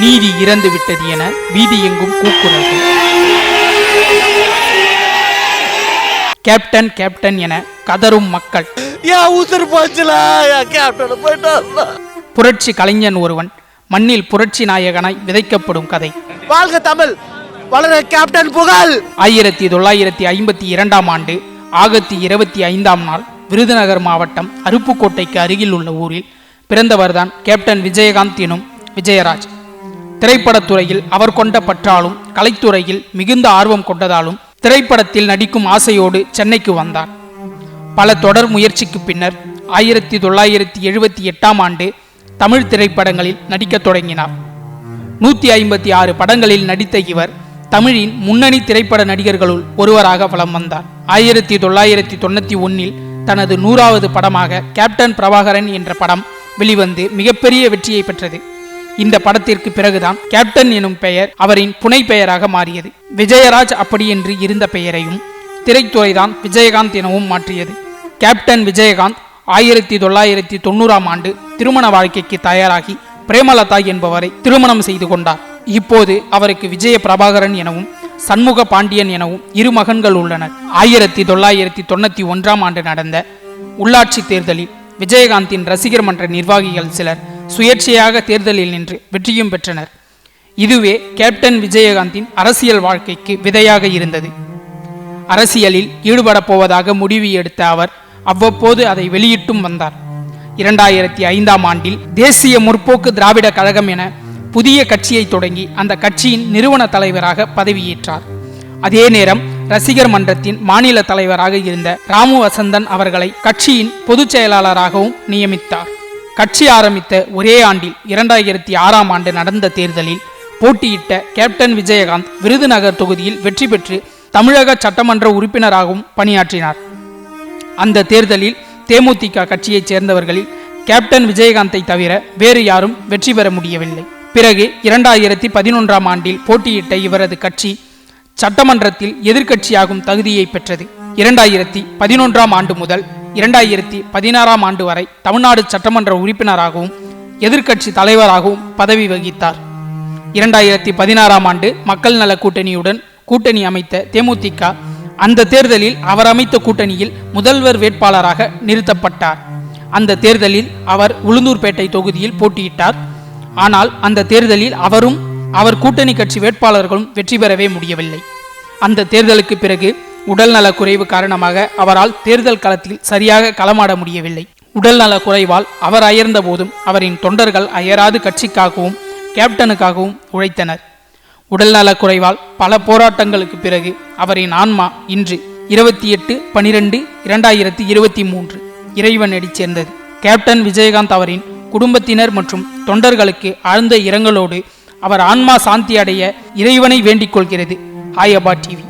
நீதி இறந்து விட்டது என வீதி எங்கும் கூக்குரல்கள். கேப்டன் கேப்டன் என கதரும் மக்கள். புரட்சி கலைஞன் ஒருவன் மண்ணில் புரட்சி நாயகனாய் விதைக்கப்படும் கதை. வாழ்க தமிழ். வளர கேப்டன் புகழ். ஆயிரத்தி தொள்ளாயிரத்தி ஐம்பத்தி இரண்டாம் ஆண்டு ஆகஸ்ட் இருபத்தி ஐந்தாம் நாள் விருதுநகர் மாவட்டம் அருப்புக்கோட்டைக்கு அருகில் உள்ள ஊரில் பிறந்தவர்தான் கேப்டன் விஜயகாந்த் எனும் விஜயராஜ். திரைப்படத்துறையில் அவர் கொண்ட பற்றாலும் கலைத்துறையில் மிகுந்த ஆர்வம் கொண்டதாலும் திரைப்படத்தில் நடிக்கும் ஆசையோடு சென்னைக்கு வந்தார். பல தொடர் முயற்சிக்கு பின்னர் ஆயிரத்தி தொள்ளாயிரத்தி எழுபத்தி எட்டாம் ஆண்டு தமிழ் திரைப்படங்களில் நடிக்கத் தொடங்கினார். நூற்றி ஐம்பத்தி ஆறு படங்களில் நடித்த இவர் தமிழின் முன்னணி திரைப்பட நடிகர்களுள் ஒருவராக வலம் வந்தார். ஆயிரத்தி தொள்ளாயிரத்தி தொண்ணூற்றி ஒன்னில் தனது நூறாவது படமாக கேப்டன் பிரபாகரன் என்ற படம் வெளிவந்து மிகப்பெரிய வெற்றியை பெற்றது. இந்த படத்திற்கு பிறகுதான் கேப்டன் எனும் பெயர் அவரின் புனை பெயராக மாறியது. விஜயராஜ் அப்படியென்று இருந்த பெயரையும் திரைத்துறைதான் விஜயகாந்த் எனவும் மாற்றியது. கேப்டன் விஜயகாந்த் ஆயிரத்தி தொள்ளாயிரத்தி தொண்ணூறாம் ஆண்டு திருமண வாழ்க்கைக்கு தயாராகி பிரேமலதா என்பவரை திருமணம் செய்து கொண்டார். இப்போது அவருக்கு விஜய பிரபாகரன் எனவும் சண்முக பாண்டியன் எனவும் இரு மகன்கள் உள்ளனர். ஆயிரத்தி தொள்ளாயிரத்தி தொண்ணூத்தி ஒன்றாம் ஆண்டு நடந்த உள்ளாட்சி தேர்தலில் விஜயகாந்தின் ரசிகர் மன்ற நிர்வாகிகள் சிலர் சுயேட்சையாக தேர்தலில் நின்று வெற்றியும் பெற்றனர். இதுவே கேப்டன் விஜயகாந்தின் அரசியல் வாழ்க்கைக்கு விதையாக இருந்தது. அரசியலில் ஈடுபடப் போவதாக முடிவு எடுத்த அவர் அவ்வப்போது அதை வெளியிட்டும் வந்தார். இரண்டாயிரத்தி ஐந்தாம் ஆண்டில் தேசிய முற்போக்கு திராவிட கழகம் என புதிய கட்சியை தொடங்கி அந்த கட்சியின் நிறுவன தலைவராக பதவியேற்றார். அதே நேரம் ரசிகர் மன்றத்தின் மாநில தலைவராக இருந்த ராமு வசந்தன் அவர்களை கட்சியின் பொதுச் செயலாளராகவும் நியமித்தார். கட்சி ஆரம்பித்த ஒரே ஆண்டில் இரண்டாயிரத்தி ஆறாம் ஆண்டு நடந்த தேர்தலில் போட்டியிட்ட கேப்டன் விஜயகாந்த் விருதுநகர் தொகுதியில் வெற்றி பெற்று தமிழக சட்டமன்ற உறுப்பினராகவும் பணியாற்றினார். அந்த தேர்தலில் தேமுதிக கட்சியைச் சேர்ந்தவர்களில் கேப்டன் விஜயகாந்தை தவிர வேறு யாரும் வெற்றி பெற முடியவில்லை. பிறகு இரண்டாயிரத்தி பதினொன்றாம் ஆண்டில் போட்டியிட்ட இவரது கட்சி சட்டமன்றத்தில் எதிர்க்கட்சியாகும் தகுதியை பெற்றது. இரண்டாயிரத்தி பதினொன்றாம் ஆண்டு முதல் இரண்டாயிரத்தி பதினாறாம் ஆண்டு வரை தமிழ்நாடு சட்டமன்ற உறுப்பினராகவும் எதிர்க்கட்சி தலைவராகவும் பதவி வகித்தார். இரண்டாயிரத்தி பதினாறாம் ஆண்டு மக்கள் நல கூட்டணியுடன் கூட்டணி அமைத்த தேமுதிக அந்த தேர்தலில் அவர் அமைத்த கூட்டணியில் முதல்வர் வேட்பாளராக நிறுத்தப்பட்டார். அந்த தேர்தலில் அவர் உளுந்தூர்பேட்டை தொகுதியில் போட்டியிட்டார். ஆனால் அந்த தேர்தலில் அவரும் அவர் கூட்டணி கட்சி வேட்பாளர்களும் வெற்றி பெறவே முடியவில்லை. அந்த தேர்தலுக்கு பிறகு உடல்நல குறைவு காரணமாக அவரால் தேர்தல் களத்தில் சரியாக களமாட முடியவில்லை. உடல்நல குறைவால் அவர் அயர்ந்த போதும் அவரின் தொண்டர்கள் அயராது கட்சிக்காகவும் கேப்டனுக்காகவும் உழைத்தனர். உடல்நல குறைவால் பல போராட்டங்களுக்கு பிறகு அவரின் ஆன்மா இன்று இருபத்தி எட்டு பனிரெண்டு இரண்டாயிரத்தி இருபத்தி மூன்று இறைவனடி சேர்ந்தது. கேப்டன் விஜயகாந்த் அவரின் குடும்பத்தினர் மற்றும் தொண்டர்களுக்கு ஆழ்ந்த இரங்கலோடு அவர் ஆன்மா சாந்தி அடைய இறைவனை வேண்டிக் கொள்கிறது. ஆயபா டிவி.